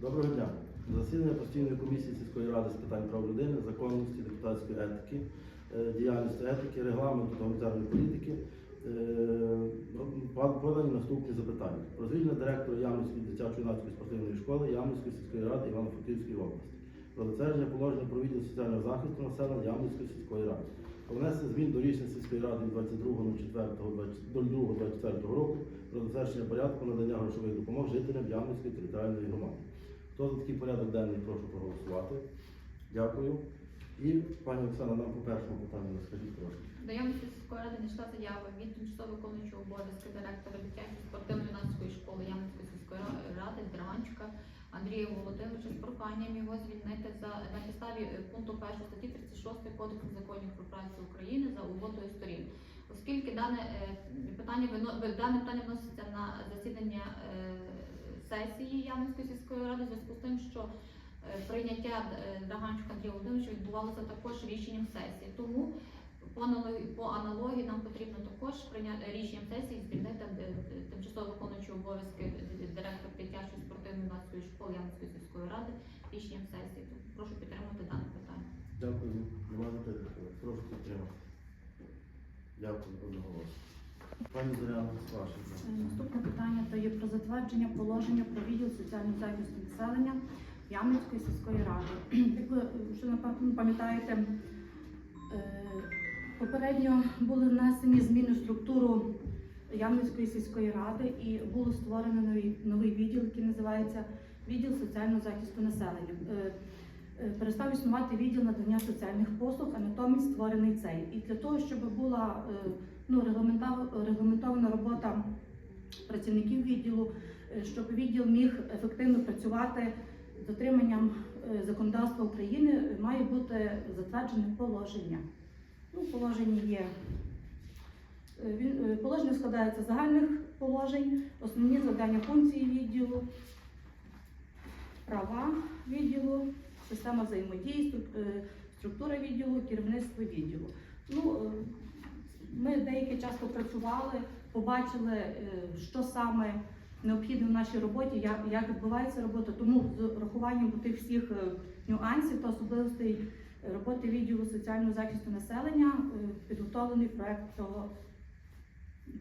Доброго дня. Засідання постійної комісії сільської ради з питань прав людини, законності, депутатської етики, е, діяльності етики, регламенту та гуманітарної політики. Е, Подані наступні запитання. Про директора Ямницької дитячо-юнацької спортивної школи Ямницької сільської ради Івано-Франківської області. Про затвердження положення про відділ соціального захисту населення Ямницької сільської ради. Внесення змін до рішення сільської ради від 22.04.24 року про затвердження порядку надання грошових допомог жителям Ямницької територіальної громади. Хто за такий порядок денний, прошу проголосувати. Дякую. І пані Оксана, нам по першому питанню розкажіть трошки. Ямницької сільської ради надійшла заява від тимчасово виконуючого обов'язки директора дитячої спортивно-юнацької школи Ямницької сільської ради Дранчика Андрія Володимировича з проханням його звільнити за на підставі е, пункту 1 статті 36 Кодексу законів про працю України за угодою сторін. Оскільки дане е, питання дане питання вноситься на засідання е, сесії Ямницької сільської ради в зв'язку з тим, що прийняття е, Драганчука Андрія Володимировича відбувалося також рішенням сесії. Тому по аналогії, по аналогії нам потрібно також прийняти рішенням сесії звільнити е, е, тимчасово виконуючого обов'язки директора дитячої спортивної юнацької школи Ямницької сільської ради рішенням сесії. Тому прошу підтримати дане питання. Дякую. Немає запитань. Прошу підтримати. Дякую одноголосно. Пані Зоряна, ваше. Наступне питання то є про затвердження положення про відділ соціального захисту населення Ямницької сільської ради. Як ви вже пам'ятаєте, е, попередньо були внесені зміни в структуру Ямницької сільської ради і було створено новий, новий відділ, який називається відділ соціального захисту населення. Е, е, Перестав існувати відділ надання соціальних послуг, а натомість створений цей. І для того, щоб була ну, регламентована робота працівників відділу, щоб відділ міг ефективно працювати дотриманням е, законодавства України, має бути затверджене положення. Ну, положення є. е, е, Положення складається з загальних положень, основні завдання функції відділу, права відділу, система взаємодії, структура відділу, керівництво відділу. Ну, ми деякий час попрацювали, побачили, що саме необхідно в нашій роботі, як, як відбувається робота. Тому з урахуванням тих всіх е, нюансів та особливостей роботи відділу соціального захисту населення е, підготовлений проект цього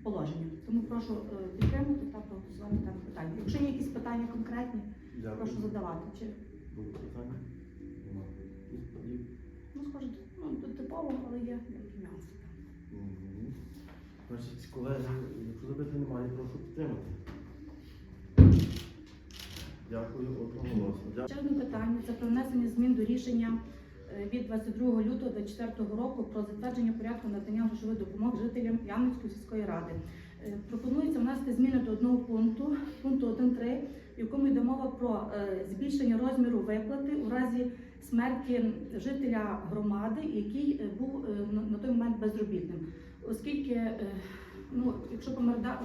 положення. Тому прошу е, підтримати та проголосувати дане питання. Якщо є якісь питання конкретні, Дякую. прошу задавати. Чи Будуть питання? Ну схоже, ну типово, але є деякі нюанси. Значить, колеги, якщо запитань немає, прошу підтримати. Дякую одноголосно. Ще одне питання це про внесення змін до рішення е, від 22 лютого 2024 року про затвердження порядку надання грошової допомоги жителям Ямницької сільської ради. Е, Пропонується внести зміни до одного пункту, пункту 1.3, в якому йде мова про е, збільшення розміру виплати у разі смерті жителя громади, який був на- той момент безробітним. Оскільки, ну, якщо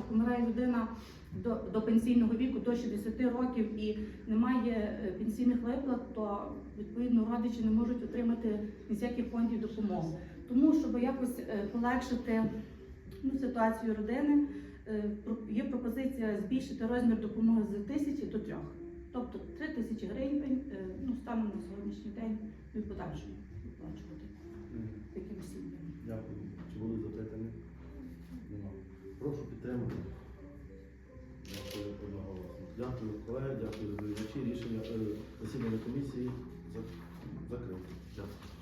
помирає людина до, до пенсійного віку до 60 років і немає е, пенсійних виплат, то відповідно родичі не можуть отримати ні з яких фондів допомоги. Тому, щоб якось е, полегшити ну, ситуацію родини, е, є пропозиція збільшити розмір допомоги з тисячі до трьох. Тобто 3 тисячі гривень ну, станом на сьогоднішній день і подальшому виплачувати Дякую, колеги, дякую за рішення е, засідання комісії. Закрите. Дякую.